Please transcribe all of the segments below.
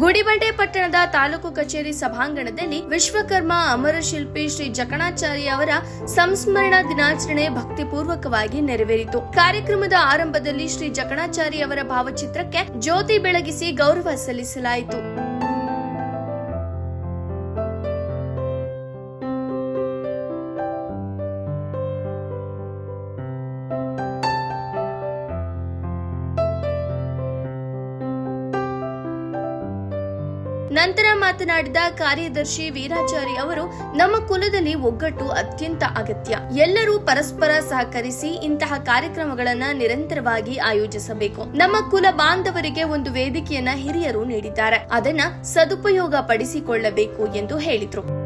ಗುಡಿಬಂಡೆ ಪಟ್ಟಣದ ತಾಲೂಕು ಕಚೇರಿ ಸಭಾಂಗಣದಲ್ಲಿ ವಿಶ್ವಕರ್ಮ ಅಮರ ಶಿಲ್ಪಿ ಶ್ರೀ ಜಕಣಾಚಾರ್ಯ ಅವರ ಸಂಸ್ಮರಣಾ ದಿನಾಚರಣೆ ಭಕ್ತಿಪೂರ್ವಕವಾಗಿ ನೆರವೇರಿತು. ಕಾರ್ಯಕ್ರಮದ ಆರಂಭದಲ್ಲಿ ಶ್ರೀ ಜಕಣಾಚಾರ್ಯ ಅವರ ಭಾವಚಿತ್ರಕ್ಕೆ ಜ್ಯೋತಿ ಬೆಳಗಿಸಿ ಗೌರವ ಸಲ್ಲಿಸಲಾಯಿತು. ನಂತರ ಮಾತನಾಡಿದ ಕಾರ್ಯದರ್ಶಿ ವೀರಾಚಾರಿ ಅವರು, ನಮ್ಮ ಕುಲದಲ್ಲಿ ಒಗ್ಗಟ್ಟು ಅತ್ಯಂತ ಅಗತ್ಯ. ಎಲ್ಲರೂ ಪರಸ್ಪರ ಸಹಕರಿಸಿ ಇಂತಹ ಕಾರ್ಯಕ್ರಮಗಳನ್ನ ನಿರಂತರವಾಗಿ ಆಯೋಜಿಸಬೇಕು. ನಮ್ಮ ಕುಲ ಬಾಂಧವರಿಗೆ ಒಂದು ವೇದಿಕೆಯನ್ನ ಹಿರಿಯರು ನೀಡಿದ್ದಾರೆ. ಅದನ್ನ ಸದುಪಯೋಗ ಪಡಿಸಿಕೊಳ್ಳಬೇಕು ಎಂದು ಹೇಳಿದ್ರು.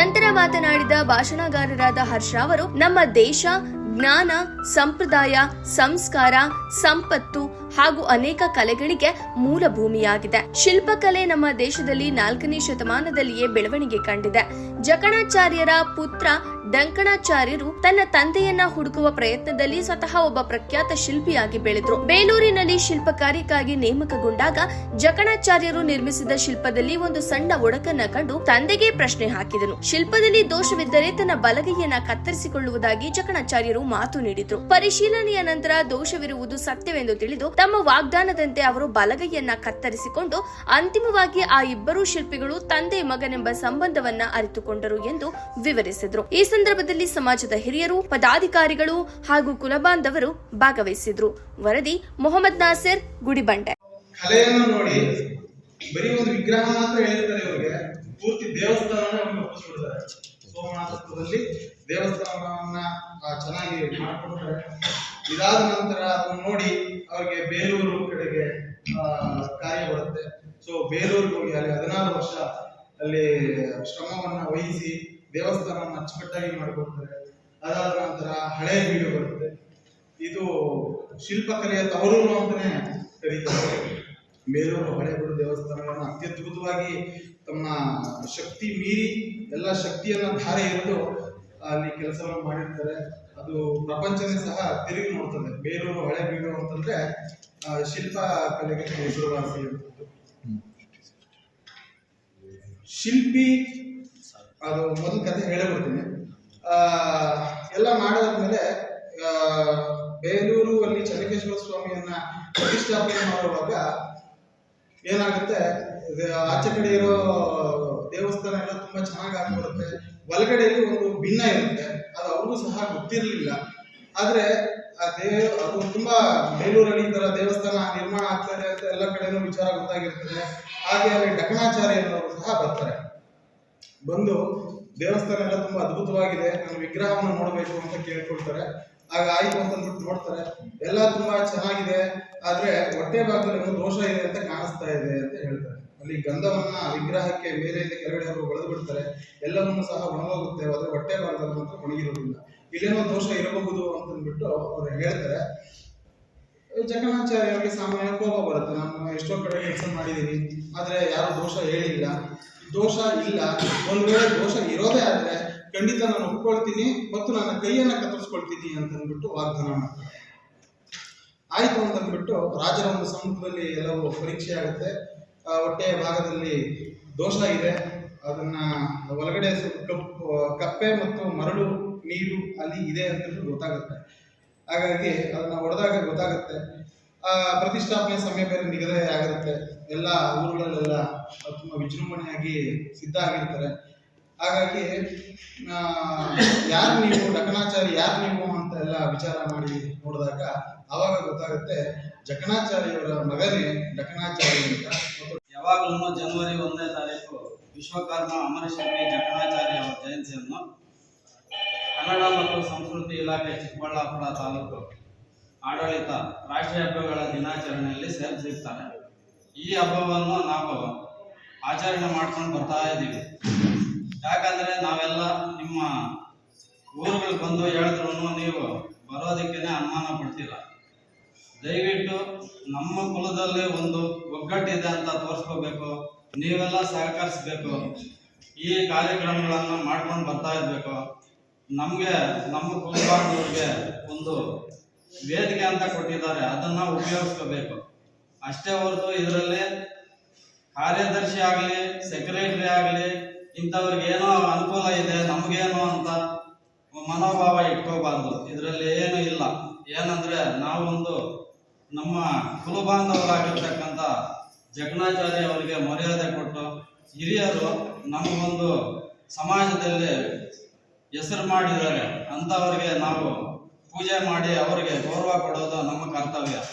ನಂತರ ಮಾತನಾಡಿದ ಭಾಷಣಗಾರರಾದ ಹರ್ಷ ಅವರು ನಮ್ಮ ದೇಶ ಜ್ಞಾನ, ಸಂಪ್ರದಾಯ, ಸಂಸ್ಕಾರ, ಸಂಪತ್ತು ಹಾಗೂ ಅನೇಕ ಕಲೆಗಳಿಗೆ ಮೂಲ ಭೂಮಿಯಾಗಿದೆ ಶಿಲ್ಪಕಲೆ ನಮ್ಮ ದೇಶದಲ್ಲಿ ನಾಲ್ಕನೇ ಶತಮಾನದಲ್ಲಿಯೇ ಬೆಳವಣಿಗೆ ಕಂಡಿದೆ. ಜಕಣಾಚಾರ್ಯರ ಪುತ್ರ ಡಂಕಣಾಚಾರ್ಯರು ತನ್ನ ತಂದೆಯನ್ನ ಹುಡುಕುವ ಪ್ರಯತ್ನದಲ್ಲಿ ಸ್ವತಃ ಒಬ್ಬ ಪ್ರಖ್ಯಾತ ಶಿಲ್ಪಿಯಾಗಿ ಬೆಳೆದ್ರು. ಬೇಲೂರಿನಲ್ಲಿ ಶಿಲ್ಪ ಕಾರ್ಯಕ್ಕಾಗಿ ನೇಮಕಗೊಂಡಾಗ ಜಕಣಾಚಾರ್ಯರು ನಿರ್ಮಿಸಿದ ಶಿಲ್ಪದಲ್ಲಿ ಒಂದು ಸಣ್ಣ ಒಡಕನ್ನ ಕಂಡು ತಂದೆಗೆ ಪ್ರಶ್ನೆ ಹಾಕಿದನು. ಶಿಲ್ಪದಲ್ಲಿ ದೋಷವಿದ್ದರೆ ತನ್ನ ಬಲಗೈಯನ್ನ ಕತ್ತರಿಸಿಕೊಳ್ಳುವುದಾಗಿ ಜಕಣಾಚಾರ್ಯರು ಮಾತು ನೀಡಿದ್ರು. ಪರಿಶೀಲನೆಯ ನಂತರ ದೋಷವಿರುವುದು ಸತ್ಯವೆಂದು ತಿಳಿದು ತಮ್ಮ ವಾಗ್ದಾನದಂತೆ ಅವರು ಬಲಗೈಯನ್ನ ಕತ್ತರಿಸಿಕೊಂಡು ಅಂತಿಮವಾಗಿ ಆ ಇಬ್ಬರೂ ಶಿಲ್ಪಿಗಳು ತಂದೆ ಮಗನೆಂಬ ಸಂಬಂಧವನ್ನ ಅರಿತುಕೊಂಡರು ಎಂದು ವಿವರಿಸಿದ್ರು. ಈ ಸಂದರ್ಭದಲ್ಲಿ ಸಮಾಜದ ಹಿರಿಯರು, ಪದಾಧಿಕಾರಿಗಳು ಹಾಗೂ ಕುಲಬಾಂಧವರು ಭಾಗವಹಿಸಿದ್ರು. ವರದಿ ಮೊಹಮ್ಮದ್ ನಾಸಿರ್, ಗುಡಿಬಂಡೆ. ಕಲೆಯನ್ನು ನೋಡಿ, ಬರೀ ಒಂದು ವಿಗ್ರಹ ಮಾತ್ರ ಹೇಳ್ತಾರೆ ಅವರಿಗೆ. ಪೂರ್ತಿ ದೇವಸ್ಥಾನನೇ ಸೋಮನಾಥಪುರದಲ್ಲಿ ದೇವಸ್ಥಾನವನ್ನ ಚೆನ್ನಾಗಿ ಮಾಡಿಕೊಡ್ತಾರೆ. ಇದಾದ ನಂತರ ಅದನ್ನ ನೋಡಿ ಅವ್ರಿಗೆ ಬೇಲೂರು ಕಡೆಗೆ ಕಾರ್ಯ ಬರುತ್ತೆ. ಸೊ ಬೇಲೂರಿಗೆ ಹೋಗಿ ಅಲ್ಲಿ ಹದಿನಾರು ವರ್ಷ ಅಲ್ಲಿ ಶ್ರಮವನ್ನ ವಹಿಸಿ ದೇವಸ್ಥಾನವನ್ನ ಅಚ್ಚುಕಟ್ಟಾಗಿ ಮಾಡಿಕೊಡ್ತಾರೆ. ಅದಾದ ನಂತರ ಹಳೆ ಬೀಡು ಬರುತ್ತೆ. ಇದು ಶಿಲ್ಪಕಲೆಯ ತವರೂರು ಅಂತಾನೆ ಕರೀತಾರೆ. ಬೇಲೂರು ಹಳೆಬೀಡು ದೇವಸ್ಥಾನಗಳನ್ನು ಅತ್ಯದ್ಭುತವಾಗಿ ತಮ್ಮ ಶಕ್ತಿ ಮೀರಿ ಎಲ್ಲ ಶಕ್ತಿಯನ್ನ ಧಾರೆ ಎರೆದು ಅಲ್ಲಿ ಕೆಲಸವನ್ನು ಮಾಡಿರ್ತಾರೆ. ಅದು ಪ್ರಪಂಚನೇ ಸಹ ತಿರುಗಿ ನೋಡ್ತದೆ. ಬೇಲೂರು ಹಳೆಬೀಡು ಅಂತಂದ್ರೆ ಶಿಲ್ಪ ಕಲೆಗೆ ಹೆಸರುವಾಸಿ ಶಿಲ್ಪಿ, ಅದು ಮೊದಲು ಕತೆ ಹೇಳಬಿಡ್ತೀನಿ ಎಲ್ಲ ಮಾಡಾದ್ಮೇಲೆ ಬೇಲೂರು ಅಲ್ಲಿ ಚನ್ನಕೇಶ್ವರ ಸ್ವಾಮಿಯನ್ನ ಪ್ರತಿಷ್ಠಾಪನೆ ಮಾಡುವಾಗ ಏನಾಗುತ್ತೆ, ಇದು ಆಚೆ ಕಡೆ ಇರೋ ದೇವಸ್ಥಾನ ಎಲ್ಲ ತುಂಬಾ ಚೆನ್ನಾಗಿ ಆಗ್ಬಿಡುತ್ತೆ. ಒಳಗಡೆಯಲ್ಲಿ ಒಂದು ಭಿನ್ನ ಇರುತ್ತೆ. ಅದು ಅವ್ರಿಗೂ ಸಹ ಗೊತ್ತಿರಲಿಲ್ಲ. ಆದ್ರೆ ಆ ದೇವ, ಅದು ತುಂಬಾ ಬೇಲೂರಲ್ಲಿ ಈ ತರ ದೇವಸ್ಥಾನ ನಿರ್ಮಾಣ ಆಗ್ತಾರೆ ಅಂತ ಎಲ್ಲ ಕಡೆನೂ ವಿಚಾರ ಗೊತ್ತಾಗಿರ್ತದೆ. ಹಾಗೆ ಅಲ್ಲಿ ಅನ್ನೋರು ಸಹ ಬರ್ತಾರೆ. ಬಂದು ದೇವಸ್ಥಾನ ಎಲ್ಲ ತುಂಬಾ ಅದ್ಭುತವಾಗಿದೆ. ನಾನು ವಿಗ್ರಹವನ್ನು ನೋಡಬೇಕು ಅಂತ ಕೇಳ್ಕೊಳ್ತಾರೆ. ಆಗ ಆಯ್ತು ಅಂತ ನೋಡ್ತಾರೆ. ಎಲ್ಲ ತುಂಬಾ ಚೆನ್ನಾಗಿದೆ, ಆದ್ರೆ ಹೊಟ್ಟೆ ಭಾಗದಲ್ಲಿ ದೋಷ ಇದೆ ಅಂತ ಕಾಣಿಸ್ತಾ ಇದೆ ಅಂತ ಹೇಳ್ತಾರೆ. ಅಲ್ಲಿ ಗಂಧವನ್ನ ವಿಗ್ರಹಕ್ಕೆ ಮೇಲೆಯಿಂದ ಕೆಳಗಡೆ ಅವರು ಒಡೆದು ಬಿಡ್ತಾರೆ. ಎಲ್ಲವನ್ನೂ ಸಹ ಒಣಗೋಗುತ್ತೆ, ಆದರೆ ಹೊಟ್ಟೆ ಭಾಗದಲ್ಲಿ ಮಾತ್ರ ಒಣಗಿರೋದಿಲ್ಲ. ಇಲ್ಲೇನೋ ದೋಷ ಇರಬಹುದು ಅಂತಂದ್ಬಿಟ್ಟು ಅವ್ರು ಹೇಳ್ತಾರೆ. ಜಗನ್ನಾಚಾರ್ಯರಿಗೆ ಸಾಮಾನ್ಯ ಕೋಪ ಬರುತ್ತೆ. ನಾನು ಎಷ್ಟೋ ಕಡೆ ಕೆಲಸ ಮಾಡಿದ್ದೀನಿ, ಆದ್ರೆ ಯಾರು ದೋಷ ಹೇಳಿಲ್ಲ. ದೋಷ ಇಲ್ಲ. ಒಂದ್ ವೇಳೆ ದೋಷ ಇರೋದೇ ಆದ್ರೆ ಖಂಡಿತ ನಾನು ಒಪ್ಕೊಳ್ತೀನಿ ಮತ್ತು ನನ್ನ ಕೈಯನ್ನ ಕತ್ತರಿಸ್ಕೊಳ್ತೀನಿ ಅಂತ ಅಂದ್ಬಿಟ್ಟು ವಾಗ್ದಾನ ಮಾಡ್ತಾರೆ. ಆಯ್ತು ಅಂತ ಅಂದ್ಬಿಟ್ಟು ರಾಜರ ಒಂದು ಸಮುದ್ರದಲ್ಲಿ ಎಲ್ಲವೂ ಪರೀಕ್ಷೆ ಆಗುತ್ತೆ. ಹೊಟ್ಟೆಯ ಭಾಗದಲ್ಲಿ ದೋಷ ಇದೆ. ಅದನ್ನ ಒಳಗಡೆ ಕಪ್ಪೆ ಮತ್ತು ಮರಳು, ನೀರು, ಅಲ್ಲಿ ಇದೆ ಅಂತ ಗೊತ್ತಾಗುತ್ತೆ. ಹಾಗಾಗಿ ಅದನ್ನ ಹೊಡೆದಾಗ ಗೊತ್ತಾಗುತ್ತೆ. ಆ, ಪ್ರತಿಷ್ಠಾಪನೆ ಸಮಯ ಬೇರೆ ನಿಗದಿ ಆಗಿರುತ್ತೆ ಎಲ್ಲ ಊರುಗಳಲ್ಲೆಲ್ಲ ತುಂಬಾ ವಿಜೃಂಭಣೆಯಾಗಿ ಸಿದ್ಧ ಆಗಿರ್ತಾರೆ. ಹಾಗಾಗಿ ಯಾರು ನೀವು ಡಕಣಾಚಾರಿ ಯಾರು ನೀವು ಅಂತ ಎಲ್ಲ ವಿಚಾರ ಮಾಡಿ ನೋಡಿದಾಗ ಅವಾಗ ಗೊತ್ತಾಗುತ್ತೆ ಜಕಣಾಚಾರ್ಯವರ ಮಗನೇ ಡಕಣಾಚಾರಿ ಅಂತ. ಯಾವಾಗಲೂ ಜನವರಿ ಒಂದನೇ ತಾರೀಕು ವಿಶ್ವಕರ್ಮ ಅಮರಶಿಲ್ಪಿ ಜಕಣಾಚಾರ್ಯ ಅವರ ಜಯಂತಿಯನ್ನು ಕನ್ನಡ ಮತ್ತು ಸಂಸ್ಕೃತಿ ಇಲಾಖೆ ಚಿಕ್ಕಬಳ್ಳಾಪುರ ತಾಲೂಕು ಆಡಳಿತ ರಾಷ್ಟ್ರೀಯ ಹಬ್ಬಗಳ ದಿನಾಚರಣೆಯಲ್ಲಿ ಸೇರಿಸಿರ್ತಾರೆ. ಈ ಹಬ್ಬವನ್ನು ನಾವು ಆಚರಣೆ ಮಾಡ್ಕೊಂಡು ಬರ್ತಾ ಇದ್ದೀವಿ ಯಾಕಂದ್ರೆ ನಾವೆಲ್ಲ ನಿಮ್ಮ ಊರುಗಳಿಗೆ ಬಂದು ಹೇಳಿದ್ರು ನೀವು ಬರೋದಕ್ಕೇನೆ ಅನುಮಾನ ಪಡ್ತಿಲ್ಲ ದಯವಿಟ್ಟು ನಮ್ಮ ಕುಲದಲ್ಲಿ ಒಂದು ಒಗ್ಗಟ್ಟಿದೆ ಅಂತ ತೋರಿಸ್ಕೋಬೇಕು. ನೀವೆಲ್ಲ ಸಹಕರಿಸ್ಬೇಕು. ಈ ಕಾರ್ಯಕ್ರಮಗಳನ್ನು ಮಾಡ್ಕೊಂಡು ಬರ್ತಾ ಇರಬೇಕು. ನಮಗೆ, ನಮ್ಮ ಕುಲಬಾಂಧವರಿಗೆ ಒಂದು ವೇದಿಕೆ ಅಂತ ಕೊಟ್ಟಿದ್ದಾರೆ. ಅದನ್ನ ಉಪಯೋಗಿಸ್ಕೋಬೇಕು. ಅಷ್ಟೇ ಹೊರತು ಇದರಲ್ಲಿ ಕಾರ್ಯದರ್ಶಿ ಆಗಲಿ ಸೆಕ್ರೆಟರಿ ಆಗಲಿ ಇಂಥವ್ರಿಗೆ ಏನೋ ಅನುಕೂಲ ಇದೆ, ನಮಗೇನು ಮನೋಭಾವ ಇಟ್ಕೋಬಾರ್ದು ಇದರಲ್ಲಿ ಏನು ಇಲ್ಲ. ಏನಂದ್ರೆ ನಾವೊಂದು ನಮ್ಮ ಕುಲಬಾಂಧವರಾಗಿರ್ತಕ್ಕಂಥ ಜಗ್ನಾಚಾರ್ಯ ಅವರಿಗೆ ಮರ್ಯಾದೆ ಕೊಟ್ಟು ಹಿರಿಯರು ನಮಗೊಂದು ಸಮಾಜದಲ್ಲಿ ಹೆಸರು ಮಾಡಿದ್ದಾರೆ. ಅಂಥವ್ರಿಗೆ ನಾವು ಪೂಜೆ ಮಾಡಿ ಅವರಿಗೆ ಗೌರವ ಕೊಡೋದು ನಮ್ಮ ಕರ್ತವ್ಯ.